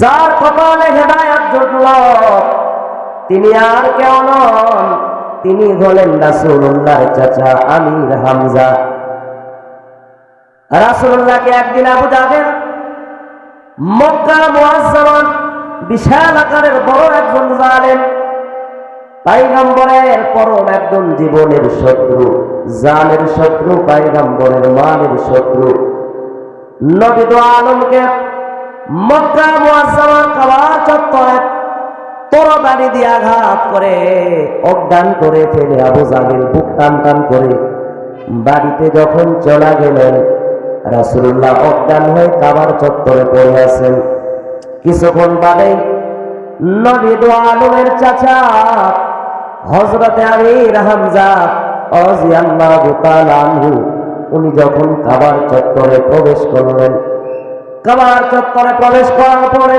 যার কপালে হেদায়াত জুটল, তিনি আর কেউ নন। তিনি হলেন রাসূলুল্লাহর চাচা আমির হামজা। রাসূলুল্লাহকে একদিন আবু জাহেল মক্কা মুআজ্জামান, বিশাল আকারের বড় একজন জালেম, পাইগম্বরের পরম একজন জীবনের শত্রু, জালের শত্রু, পাইগম্বরের মানের শত্রু। নবী আলমকে দিয়ে আঘাত করে করে ফেলে টান টান করে বাড়িতে যখন চলা গেলেন, রাসূলুল্লাহ অজ্ঞান হয়ে কাবার চত্বরে পড়ে আছেন। কিছুক্ষণ বাদে নবী আলমের চাচা হজরতে আমির হামজা উনি যখন কাবার চত্বরে প্রবেশ করলেন কাবার চত্বরে প্রবেশ করার পরে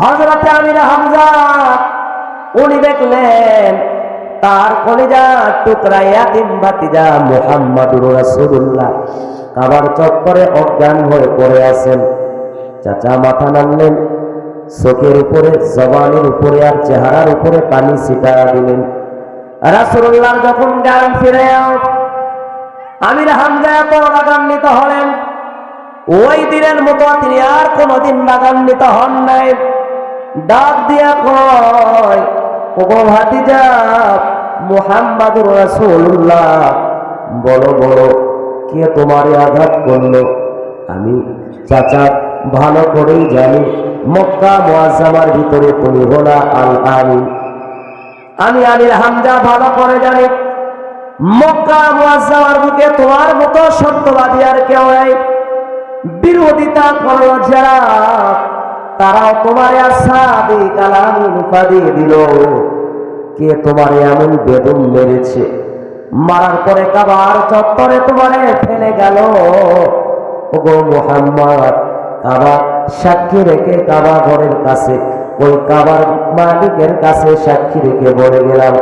হজরতে আমির হামজা, উনি দেখলেন তার কলিজা টুকরা ইয়াতিম ভাতিজা মুহাম্মাদুর রাসূলুল্লাহ। কাবার চত্বরে অজ্ঞান হয়ে পড়ে আছেন। চাচা মাথা নামলেন চোখের উপরে, জবানের উপরে আর চেহারার উপরে পানি ছিটা দিলেন। রাসূলুল্লাহ যখন জ্ঞান ফিরে আমির হামজা এত রাগান্বিত হলেন ওই দিনের মতো তিনি আর কোনোদিন রাগান্বিত হন নাই। ডাক দিয়া কয়, ওগো ভাতিজা, মুহাম্মাদুর রাসূলুল্লাহ। বলো বলো, কে তোমারে আঘাত করল? আমি চাচা, ভালো করেই জানি, মক্কা মুআজ্জামার ভিতরে তুমি হলা আল আমিন আমি আমির হামজা, ভালো করে জানি, মক্কা মুআজ্জামার বুকে তোমার মতো সত্যবাদী আর কেউ নাই। বিরোধিতা করো যারা, তারাও তোমার আসাদি কালামি উপাধি দিল। কে তোমার এমন বেদম মেরেছে? মারার পরে কাবার চত্বরে তোমারে ফেলে গেল। ওগো মোহাম্মদ, কাবা সাক্ষী রেখে কাবা ঘরের কাছে, ওই কাবার মালিকের কাছে সাক্ষী রেখে বলে গেলাম,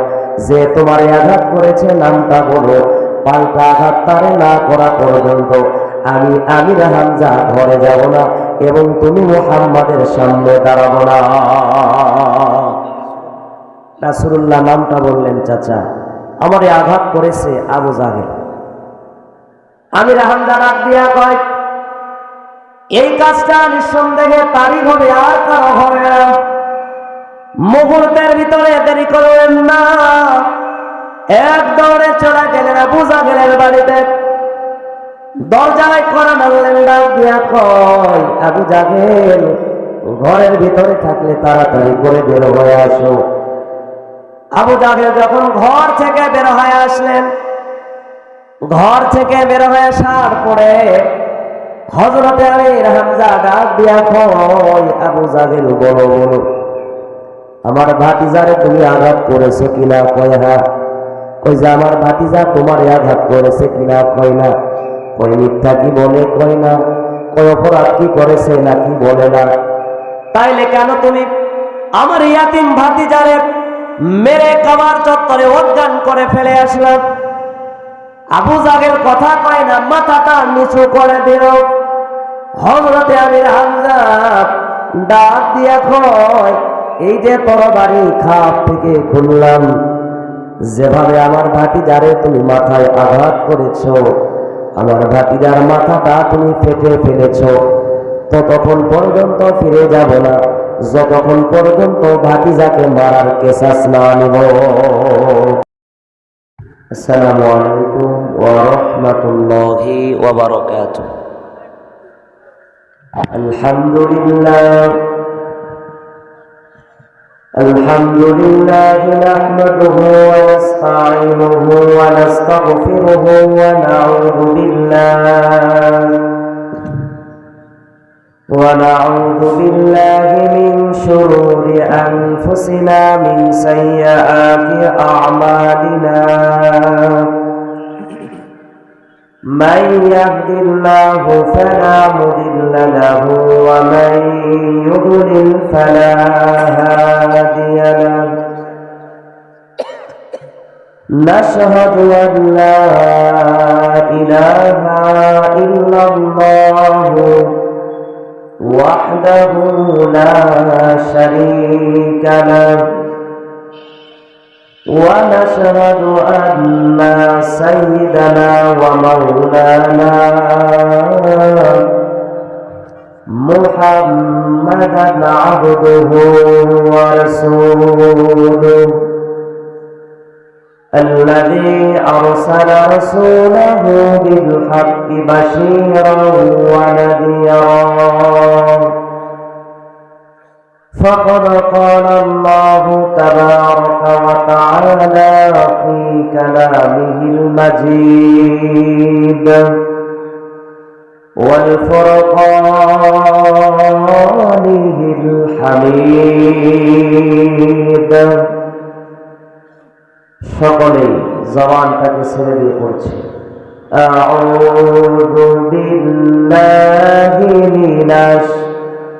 যে তোমার আঘাত করেছে নামটা বলো, পাল্টা আঘাত তারে না করা পর্যন্ত আমি আমির হামজা, ঘরে যাব না এবং তুমি মোহাম্মদের সামনে দাঁড়াবো না। রাসুল্লাহ নামটা বললেন, চাচা, আমারে আঘাত করেছে আবু জাহেল। আমির হামজা ডাক দিয়া কয়, এই কাজটা নিঃসন্দেহে তারই হবে, আর কারও হবে না। মুহূর্তের ভিতরে দেরি করবেন না। এক দৌড়ে চলে গেলেন আবু জাহেলের বাড়িতে। দরজায় করা নাড়লেন ডাক দিয়া কয়, আবু জাহেল, ঘরের ভিতরে থাকলে তাড়াতাড়ি করে বের হয়ে আসো। আবু জাহেল যখন ঘর থেকে বের হয়ে আসলেন, ঘর থেকে বের হয়ে আসার পরে হজরতে আমির হামজা ডাক দিয়া কয়, আবু জাহেল, বলো বলো, আমার ভাতিজারে তুমি আঘাত করেছ কিনা, কয় হ্যাঁ কই যে আমার ভাতিজা তোমার আঘাত করেছে কিনা, কয় না। কই মিথ্যা কি বলে, কয় না? কয় অপরাধ কি করেছে নাকি বলে না? তাইলে কেন তুমি আমার ইয়াতিম ভাতিজারে মেরে কাবার চত্বরে অজ্ঞান করে ফেলে আসলাম আবু জাগের কথা কয় না, মাথাটা নিচু করে দিল। হজরতে আমির হামজা ডাক দিয়া কয়, এই যে তরবারি খাপ থেকে খুললাম, যেভাবে আমার ভাতিজারে তুমি মাথায় আঘাত করেছ আমার ভাতিজার মাথাটা তুমি ফেটে ফেলেছ। ততক্ষণ পর্যন্ত ফিরে যাব না। যতক্ষণ পর্যন্ত ভাতিজাকে মারার কেসাস না নিব। আসসালামু আলাইকুম ওয়া রাহমাতুল্লাহি ওয়া বারাকাতুহু। আলহামদুলিল্লাহ। الحمد لله نحمده ونستعينه ونستغفره ونعوذ بالله. ونعوذ بالله من شرور أنفسنا من سيئات أعمالنا. من يهد الله فلا مضل له ومن يضلل فلا هادي له. نشهد أن لا إله إلا الله وحده لا شريك له. ونشهد أن سيدنا ومولانا محمدا عبده ورسوله الذي أرسل رسوله بالحق بشيرا ونذيرا. فقد قال الله تبارك وتعالى في كلامه المجيد والفرقانه الحميد সকলেই জবানটাকে ছেড়ে দিয়ে পড়ছে أعوذ بالله من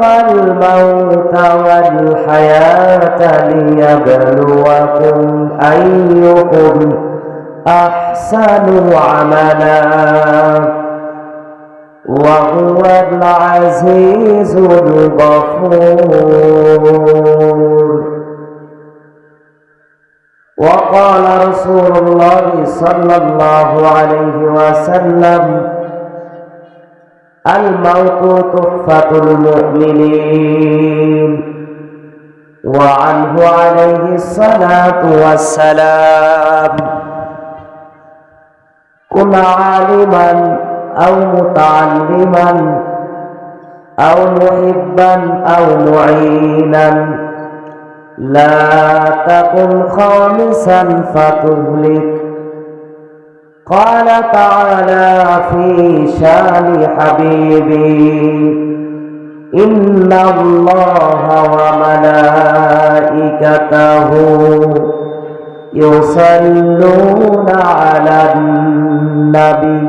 خلق الموت والحياة ليبلوكم أيكم أحسن عملا. وهو العزيز الغفور. وقال رسول الله صلى الله عليه وسلم الموت تحفة المؤمنين. وعنه عليه الصلاة والسلام. كن عالما أو متعلما أو محبا أو معينا. لا تكن خامسا فتهلك. قال تعالى في شان حبيبي إن الله وملائكته يصلون على النبي.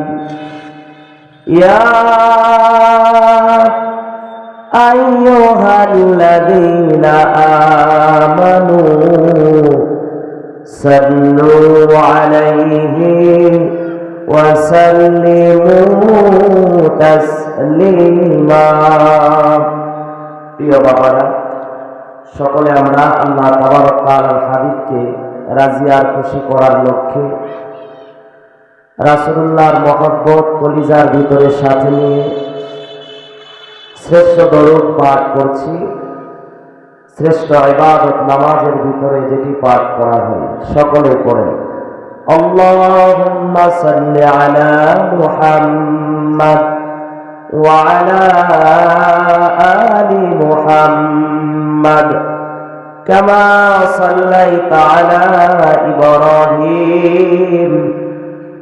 يا أيها الذين آمنوا صلوا عليه وسلموا تسليما প্রিয় বাবারা সকলে আমরা আল্লাহ তাবারক তাআলার হাবিবকে রাজি আর খুশি করার লক্ষ্যে রাসূলুল্লাহর মহব্বত কলিজার ভিতরে সাথে নিয়ে শ্রেষ্ঠ দরুদ পাঠ করছি শ্রেষ্ঠ ইবাদত নামাজের ভিতরে যেটি পাঠ করা হয় সকলে পড়েন اللهم صل على محمد وعلى آل محمد كما صليت على إبراهيم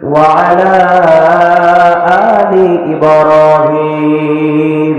وعلى آل إبراهيم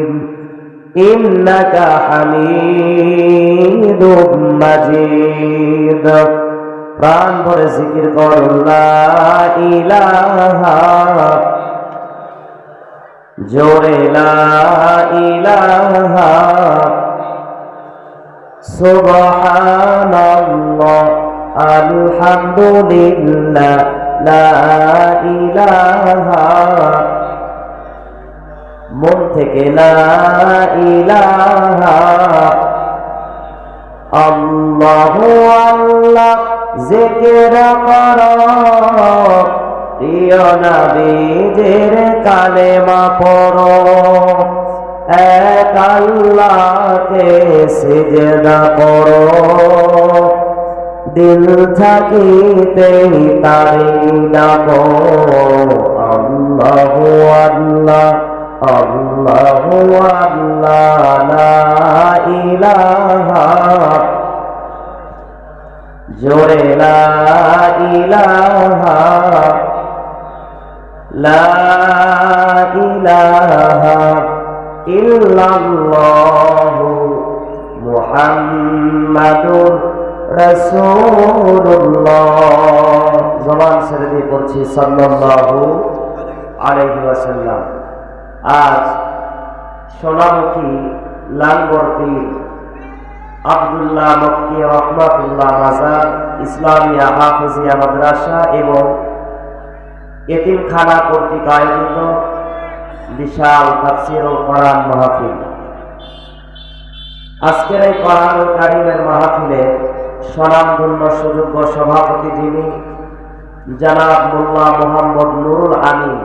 إنك حميد مجيد প্রাণ ভরে জিকির করুন লা ইলাহা জোরে লা ইলাহা সুবহানাল্লাহ আলহামদুলিল্লাহ লা ইলাহা মন থেকে আল্লাহু আল্লাহ জিকির করো। কালেমা পড়ো। এক আল্লাহকে সিজদা করো। দিল থাকিতেই তারি ডাকো। আল্লাহু আল্লাহ আল্লাহু আল্লাহ লা ইলাহা। জোরে লা ইলাহা। জবান ছেড়ে দিয়ে পড়ছি সাল্লাল্লাহু আলাইহি ওয়াসাল্লাম। আজ সোনামুখী লালগড় পীর আব্দুল্লাহ মক্কি রহমাতুল্লাহ মাজার ইসলামিয়া হাফিজিয়া মাদ্রাসা এবং এতিমখানা কর্তৃক আয়োজিত বিশাল তাফসির ও কোরআন মাহফিল। আজকের এই কোরআন ও কারিমের মাহফিলে স্বনামধন্য সুযোগ্য সভাপতি যিনি জানাব মোল্লা মোহাম্মদ নুরুল আলী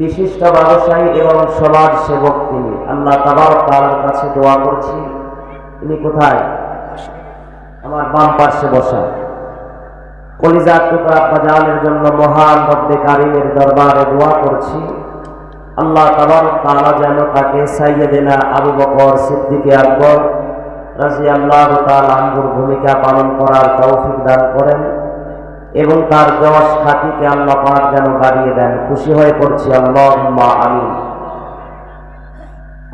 বিশিষ্ট ব্যবসায়ী এবং সমাজ সেবক তিনি। আল্লাহ তাবার তালার কাছে দোয়া করছি তিনি কোথায়? আমার বাম পার্শ্বে বসা। কলিজার টুকরা বাজানের জন্য মহান রব্বে কারিমের দরবারে দোয়া করছি। আল্লাহ তাবার তারা যেন তাকে সাইয়েদেনা আবু বকর সিদ্দিকে আকবর রাজি আল্লাহ তাল আঙ্গুর ভূমিকা পালন করার তৌফিক দান করেন। এবং তার যশ খাতিকে আল্লাহ পাক যেন বাড়িয়ে দেন। খুশি হয়ে পড়ছি আল্লাহ আমিন।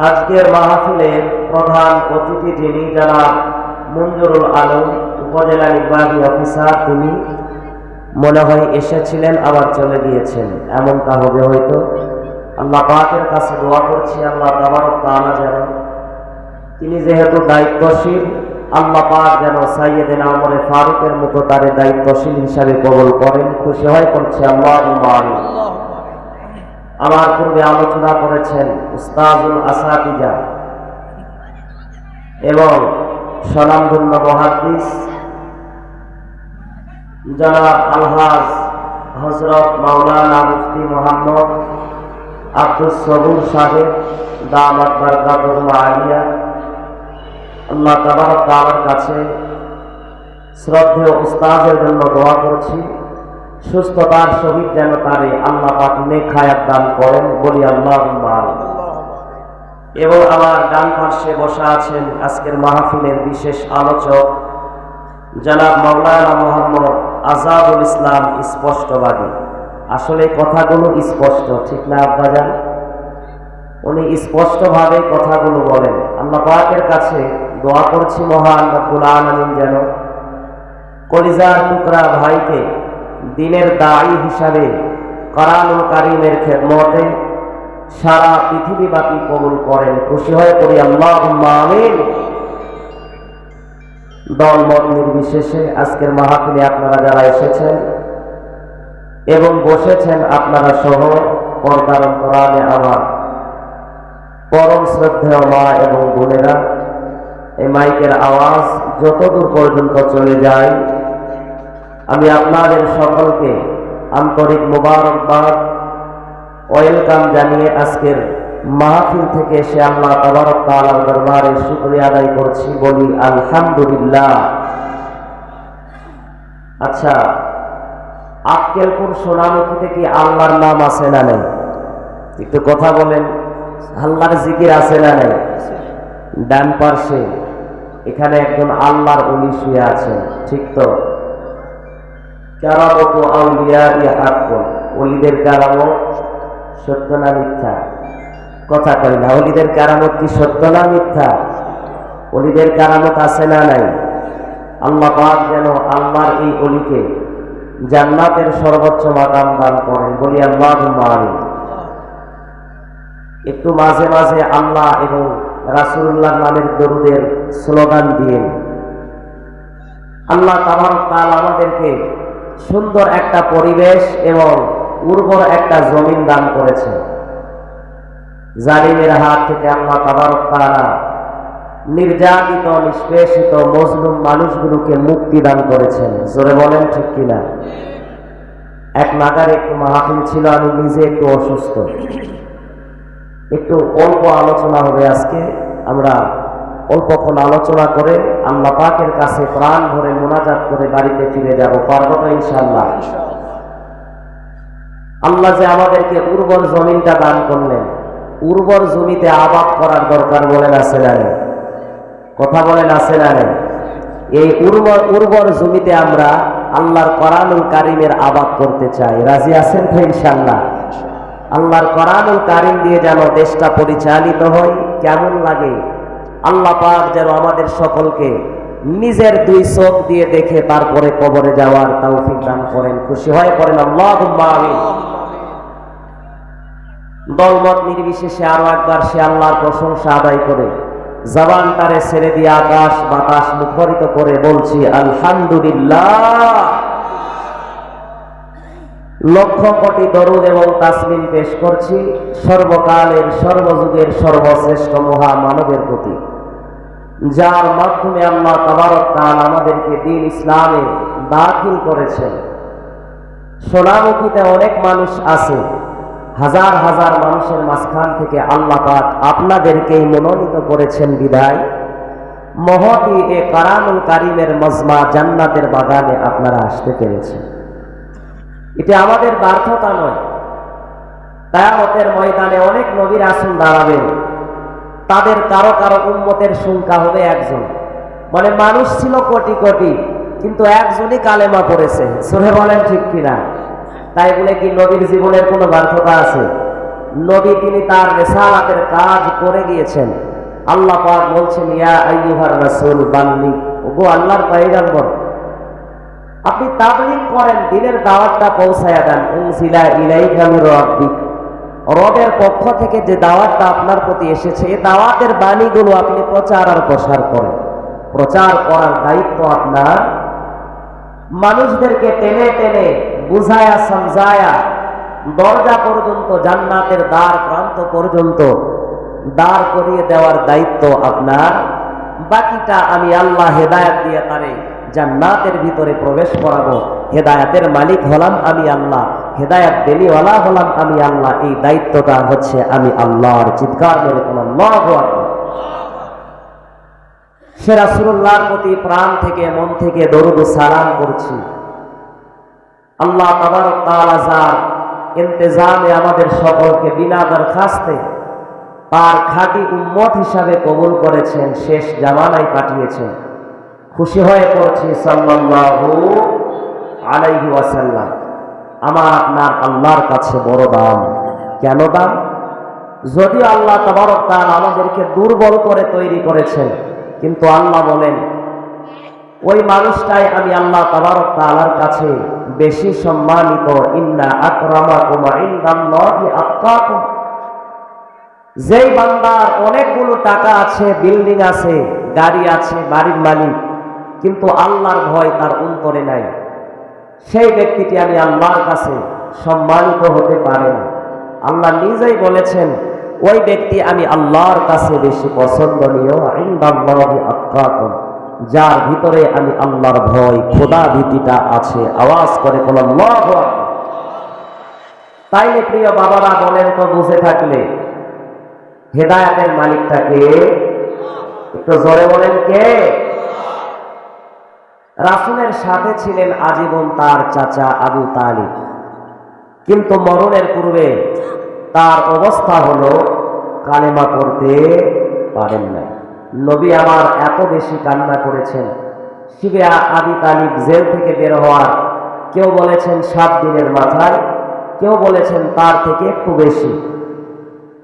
আজকের মাহফিলের প্রধান অতিথি যিনি যারা মঞ্জুরুল আলম, উপজেলা নির্বাহী অফিসার, তিনি মনে হয় এসেছিলেন, আবার চলে গিয়েছেন। এমনটা হবে হয়তো। আল্লাহ পাকের কাছে দোয়া করছি, আল্লাহ তাবারক তাআলা যেন তিনি যেহেতু দায়িত্বশীল আল্লাহ পাক যেন সাইয়েদিন আমরে ফারুকের মতো তার দায়িত্বশীল হিসাবে কবল করেন, খুশি হয়ে করছে আল্লাহ আমার পূর্বে আলোচনা করেছেন উস্তাজুল আসাদিজা এবং সনামধন্য মহাদিস জনাব আলহাজ হজরত মাওলানা মুফতি মোহাম্মদ আব্দুল সবুর সাহেব, দামাত বারকাতুল আলিয়া আল্লাহ তাআলার কাছে শ্রদ্ধেয় উস্তাদের জন্য দোয়া করছি। সুস্থতার সহিত যেন তারে আল্লাহ পাক নেখায়াত দান করেন, বলি আল্লাহ এবং আমার ডান পার্শ্বে বসা আছেন আজকের মাহফিলের বিশেষ আলোচক জনাব মাওলানা মোহাম্মদ আজাদুল ইসলাম স্পষ্টবাদী। আসলে কথাগুলো স্পষ্ট, ঠিক না আব্বাজান? উনি স্পষ্টভাবে কথাগুলো বলেন। আল্লাহ পাকের কাছে দোয়া করছি, মহান রব্বুল আলামিন যেন কলিজার টুকরা ভাইকে দিনের দায়ী হিসাবে করানুল কারিমের খেদমতে সারা পৃথিবীব্যাপী কবুল করেন। খুশি হয়ে করি আল্লাহ আমিন। দল মত নির্বিশেষে আজকের মাহফিলে আপনারা যারা এসেছেন এবং বসেছেন, আপনারা সহ পর্দার অন্তরালে আমার পরম শ্রদ্ধেয় মা এবং বোনেরা, এই মাইকের আওয়াজ যতদূর পর্যন্ত চলে যায়, আমি আপনাদের সকলকে আন্তরিক মোবারকবাদ, ওয়েলকাম জানিয়ে আজকের মাহফিল থেকে এসে আল্লাহ তাবারক তাআলার দরবারে শুকরিয়া আদায় করছি বলি আলহামদুলিল্লাহ। আচ্ছা আক্কেলপুর সোনামুখীতে কি আল্লাহর নাম আছে না নেই? একটু কথা বলেন। আল্লাহর জিকির আছে না নেই? ডান পার্শ্বে এখানে একজন আল্লাহর উনি শুয়ে আছেন ঠিক তো? আউলিয়া অলিদের সত্য না মিথ্যা? কথা কই না অলিদের কারামত কি সত্য না মিথ্যা? অলিদের কারামত আছে না নাই? আল্লাহ পাক যেন আল্লাহর এই অলিকে জান্নাতের সর্বোচ্চ মাকাম দান করেন। বলি আল্লাহ আমিন। একটু মাঝে মাঝে আল্লাহ এবং রাসুল্লাহ নামের দরুদের স্লোগান দিয়ে আল্লাহ তাবারক তাআলা আমাদেরকে সুন্দর একটা পরিবেশ এবং উর্বর একটা জমিন দান করেছে জালিমের হাত থেকে আল্লাহ তাবারক তাআলা নির্যাতিত, নিষ্পেষিত, মজলুম মানুষগুলোকে মুক্তি দান করেছেন। জোরে বলেন ঠিক কিনা? এক নাগারে একটু মাহফিল ছিল, আমি নিজে একটু অসুস্থ। একটু অল্প আলোচনা হবে আজকে আমরা অল্পক্ষণ আলোচনা করে আল্লাহ পাকের কাছে প্রাণ ভরে মোনাজাত করে বাড়িতে ফিরে যাব, পারব ইনশাল্লাহ আল্লাহ যে আমাদেরকে উর্বর জমিনটা দান করলেন, উর্বর জমিতে আবাদ করার দরকার আছে না নেই? কথা আছে না নেই? এই উর্বর উর্বর জমিতে আমরা আল্লাহর কোরআনুল কারিমের আবাদ করতে চাই রাজি আছেন তো ইনশাল্লাহ আল্লাহর কোরআনুল কারিম দিয়ে যেন দেশটা পরিচালিত হয়, কেমন লাগে? আল্লাহ পাক যেন আমাদের সকলকে নিজের দুই চোখ দিয়ে দেখে তারপরে কবরে যাওয়ার তৌফিক দান করেন। খুশি হয়ে পড়েন আল্লাহ দলমত নির্বিশেষে আরও একবার সে আল্লাহর প্রশংসা আদায় করে। জবান তারে ছেড়ে দিয়ে আকাশ বাতাস মুখরিত করে বলছি, আলহামদুলিল্লাহ। লক্ষ কোটি দরুদ এবং তাসমিন পেশ করছি সর্বকালের, সর্বযুগের সর্বশ্রেষ্ঠ মহা মানবের প্রতি। যার মাধ্যমে আল্লাহ তাবারক তাআলা আমাদেরকে দিন ইসলামে দাখিল করেছেন। সোনামুখীতে অনেক মানুষ আছে, হাজার হাজার মানুষের মাঝখান থেকে আল্লাহ পাক আপনাদেরকেই মনোনীত করেছেন বিদায়। মহতি এ কারামুল কারিমের মজমা জান্নাতের বাগানে আপনারা আসতে পেরেছেন। এটা আমাদের ব্যর্থতা নয়। কায়ামতের ময়দানে অনেক নবীর আসন দাঁড়াবেন। তাদের কারও কারও উম্মতের সংখ্যা হবে একজন। মানে মানুষ ছিল কোটি কোটি, কিন্তু একজনই কালেমা পড়েছে। শুনে বলেন ঠিক কিনা? তাই বলে কি নবীর জীবনের কোনো ব্যর্থতা আছে? নবী তিনি তার রেসালাতের কাজ করে গিয়েছেন। আল্লাহ পাক বলছেন, ইয়া আইয়ুহার রাসূল বাল্লি ওগো আল্লাহর পয়গম্বর আপনি তাবলিগ করেন, দিনের দাওয়াতটা পৌঁছায়া দেন। উনসিলা ইলাইকা মির রাব্বিক রবের পক্ষ থেকে যে দাওয়াতটা আপনার প্রতি এসেছে এই দাওয়াতের বাণীগুলো আপনি প্রচার আর প্রসার করেন। প্রচার করার দায়িত্ব আপনার। মানুষদেরকে টেনে টেনে বুঝায়া, সমঝায়া, দরজা পর্যন্ত, জান্নাতের দ্বার প্রান্ত পর্যন্ত দাঁড় করিয়ে দেওয়ার দায়িত্ব আপনার। বাকিটা আমি আল্লাহ হেদায়াত দিয়ে তারে জান্নাতের ভিতরে প্রবেশ করাবো। হেদায়াতের মালিক হলাম আমি আল্লাহ। হেদায়াত দেনিওয়ালা হলাম আমি আল্লাহ। এই দায়িত্বটা হচ্ছে আমি আল্লাহর চিৎকার মেরে কোন সে রাসূলুল্লাহর প্রতি প্রাণ থেকে, মন থেকে দরুদ সালাম করছি। আল্লাহ তাবারক তাআলা যার ইন্তেজামে আমাদের সকলকে বিনা দরখাস্তে তার খাঁটি উম্মত হিসাবে কবুল করেছেন, শেষ জামানায় পাঠিয়েছেন। খুশি হয়ে পড়ছি সাল্লাল্লাহু আলাইহি ওয়াসাল্লাম। আমার আপনার আল্লাহর কাছে বড় দাম। কেন দাম? যদিও আল্লাহ তাবারক তার আমাদেরকে দুর্বল করে তৈরি করেছেন, কিন্তু আল্লাহ বলেন, ওই মানুষটাই আমি আল্লাহ তাবারক তাআলার কাছে বেশি সম্মানিত। ইন্না ইনদাল্লাহি আতকাকুম। যেই বান্দার অনেকগুলো টাকা আছে, বিল্ডিং আছে, গাড়ি আছে, বাড়ির মালিক কিন্তু আল্লাহর ভয় তার অন্তরে নাই। সেই ব্যক্তিটি আমি আল্লাহর কাছে সম্মানিত হতে পারে না আল্লাহ নিজেই বলেছেন, ওই ব্যক্তি আমি আল্লাহর কাছে বেশি পছন্দনীয় যার ভিতরে আমি আল্লাহর ভয়, খোদা ভীতিটা আছে। আওয়াজ করে কোন তাইলে প্রিয় বাবারা, বলেন তো বুঝে থাকলে, হেদায়াতের মালিকটাকে একটু জোরে বলেন কে? রাসুলের সাথে ছিলেন আজীবন তার চাচা আবু তালিব। কিন্তু মরণের পূর্বে তার অবস্থা হলো কালেমা পড়তে পারেন নাই। নবী আমার এত বেশি কান্না করেছেন। শিবে আবি তালিব জেল থেকে বের হওয়ার কেউ বলেছেন সাত দিনের মাথায়, কেউ বলেছেন তার থেকে একটু বেশি।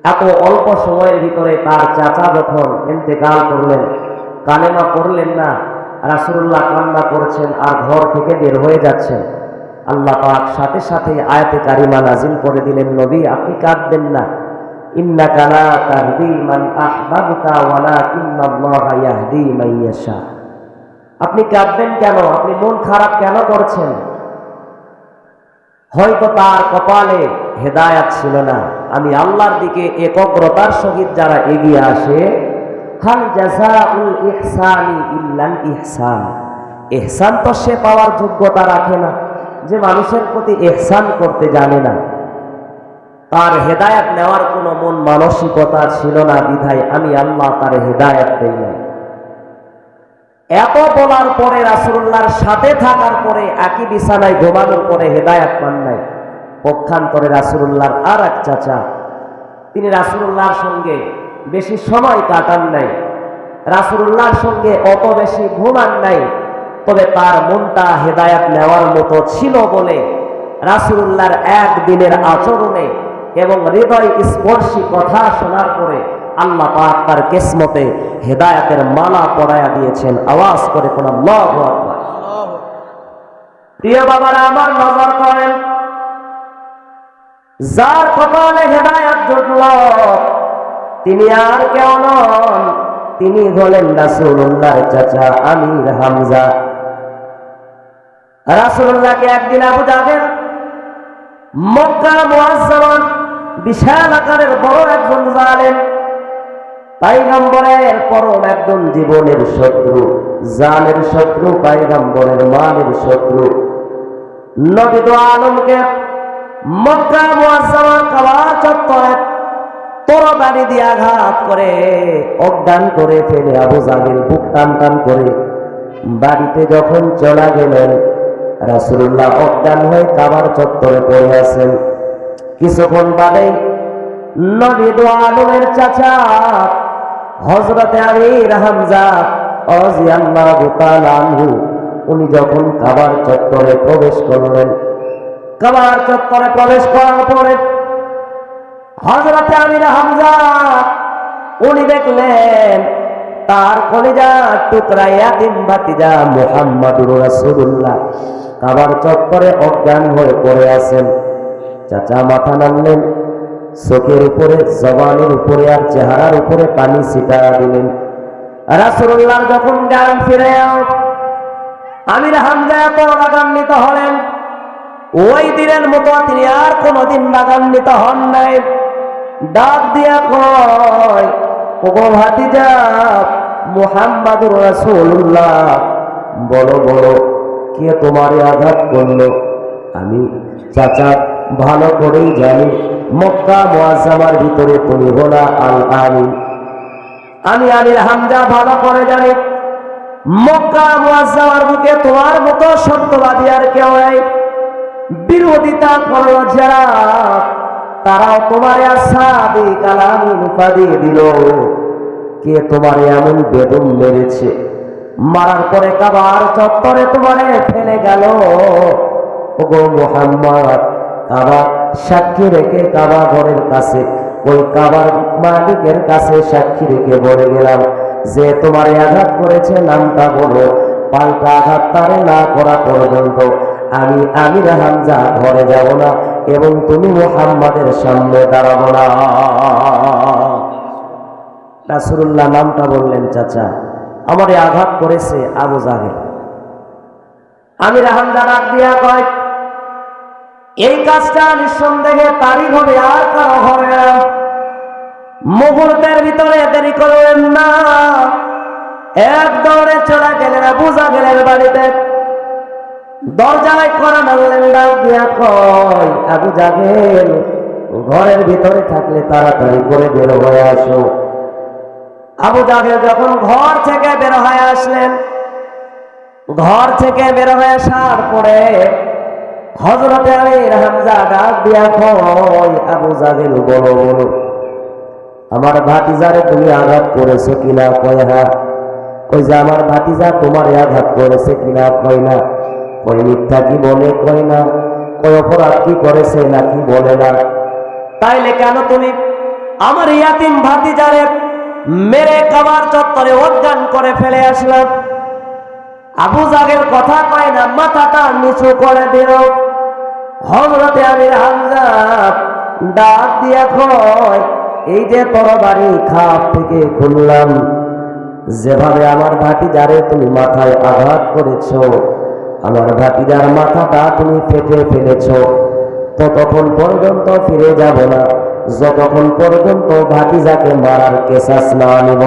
এত অল্প সময়ের ভিতরে তার চাচা যখন ইন্তেকাল করলেন, কালেমা করলেন না রাসুল্লাহ কান্না করছেন আর ঘর থেকে বের হয়ে যাচ্ছেন। আল্লাহ পাক সাথে সাথে আয়াতে কারিমা নাজিল করে দিলেন, নবী, আপনি কাঁদবেন না। ইন্না কালা তাহদি মান আহবাবতা ওয়ালা মান আপনি কাঁদবেন কেন? আপনি মন খারাপ কেন করছেন? হয়তো তার কপালে হেদায়াত ছিল না। আমি আল্লাহর দিকে একগ্রতার সহিত যারা এগিয়ে আসে হাল জাযাউল ইহসানি ইল্লাল ইহসান। ইহসান তো সে পাওয়ার যোগ্যতা রাখে না, যে মানুষের প্রতি ইহসান করতে জানে না। তার হেদায়াত নেওয়ার কোনো মন মানসিকতা ছিল না, বিধায় আমি আল্লাহ তার হেদায়াত দেই নাই। এত বলার পরে রাসূলুল্লাহর সাথে থাকার পরে একই বিছানায় ঘুমানোর পরে হেদায়াত পান নাই। পক্ষান্তরে রাসূলুল্লাহর আর এক চাচা, তিনি রাসূলুল্লাহর সঙ্গে বেশি সময় কাটান নাই। রাসূলুল্লাহর সঙ্গে অত বেশি ঘুমান নাই। তবে তার মনটা হেদায়াত নেওয়ার মতো ছিল বলে রাসূলুল্লাহর একদিনের আচরণে এবং হৃদয় স্পর্শী কথা শোনার পরে আল্লাহ পাক তার কিসমতে হেদায়াতের মালা পরায়া দিয়েছেন। আওয়াজ করে কোন যার কপালে হেদায়াত জুটল তিনি আর কেউ নন। তিনি হলেন রাসূলুল্লাহর চাচা আমির হামজা। রাসূলুল্লাহকে একদিন আবু জাহেল মক্কা মুআজ্জামান বিশাল আকারের বড় একজন জালেম, পাইগাম্বরের পরম একজন জীবনের শত্রু জানের শত্রু, পাইগাম্বরের মানের শত্রু। নবী আলমকে মক্কা মুআজ্জামান কাবা চত্বরে তরবারি দিয়ে আঘাত করে, অজ্ঞান করে ফেলে আবু জাহেল বুক টান টান করে। বাড়িতে যখন চলা গেলেন, রাসূলুল্লাহ অজ্ঞান হয়ে কাবার চত্বরে পড়ে আছেন। কিছুক্ষণ বাদে নবী দো আলমের চাচা হজরতে আমির হামজা উনি যখন কাবার চত্বরে প্রবেশ করলেন, কাবার চত্বরে প্রবেশ করার পরে হজরতে আমির হামজা, উনি দেখলেন তার কলিজা টুকরা ইয়াতিম ভাতিজা মুহাম্মাদুর রাসূলুল্লাহ। কাবার চক্করে অজ্ঞান হয়ে পড়ে আছেন। চাচা মাথা নামলেন চোখের উপরে, জবানের উপরে আর চেহারার উপরে পানি ছিটা দিলেন। রাসূলুল্লাহ যখন জ্ঞান ফিরে আমির হামজা এত রাগান্বিত হলেন, ওই দিনের মতো তিনি আর কোনোদিন রাগান্বিত হন নাই। ডাক দিয়া কয়, ওগো ভাতিজা মুহাম্মাদুর রাসূলুল্লাহ। বলো বলো, কে তোমারে আঘাত করল? আমি চাচা, ভালো করেই জানি, মক্কা মুআজ্জামার ভিতরে তুমি হলা আল আমিন আমি আমির হামজা, ভালো করে জানি, মক্কা মুআজ্জামার বুকে তোমার মতো সত্যবাদী আর কেউ নাই। বিরোধিতা করো যারা তারাও তোমার আসাদি কালামি উপাধি দিল। কে তোমার এমন বেদম মেরেছে? মারার পরে কাবার চত্বরে তোমারে ফেলে গেল। ওগো মোহাম্মদ, কাবা সাক্ষী রেখে কাবা ঘরের কাছে, ওই কাবার মালিকের কাছে সাক্ষী রেখে বলে গেলাম, যে তোমার আঘাত করেছে নামটা বলো, পাল্টা আঘাত তারে না করা পর্যন্ত আমি আমির হামজা ঘরে যাব না এবং তুমি মোহাম্মদের সামনে দাঁড়াবো না। রাসূলুল্লাহ নামটা বললেন, চাচা, আমারে আঘাত করেছে আবু জাহেল। আমির হামজা ডাক দিয়া কয় এই কাজটা নিঃসন্দেহে তারই হবে, আর কারও হবে না। মুহূর্তের ভিতরে দেরি করবেন না। এক দৌড়ে চলে গেলেন আবু জাহেলের বাড়িতে। দরজায় করা মারলেন ডাক দিয়া কয়, আবু জাহেল, ঘরের ভিতরে থাকলে তাড়াতাড়ি করে বের হয়ে আসো। আবু জাহেল যখন ঘর থেকে বের হয়ে আসলেন, ঘর থেকে বের হয়ে আসার পরে হজরতে আলীর হামজা ডাক দিয়া কয়, আবু জাহেল, বলো বলো, আমার ভাতিজারে তুমি আঘাত করেছ কিনা, কয় হ্যাঁ। কই যে, আমার ভাতিজা তোমার আঘাত করেছে কিনা, কয় না। কই মিথ্যা কি বলে কয় না? কই অপরাধ কি করেছে নাকি বলে না? তাইলে কেন তুমি আমার ইয়াতিম ভাতিজারে মেরে কাবার চত্বরে অজ্ঞান করে ফেলে আসলাম আবু জাগের কথা কয় না, মাথাটা নিচু করে দিল। হজরতে আমির হামজা ডাক দিয়া কয়, এই যে তরবারি খাপ থেকে খুললাম। যেভাবে আমার ভাতিজারে তুমি মাথায় আঘাত করেছ আমার ভাতিজার মাথাটা তুমি ফেটে ফেলেছ। ততক্ষণ পর্যন্ত ফিরে যাব না। যতক্ষণ পর্যন্ত ভাতিজাকে মারার কেসাস না নিব।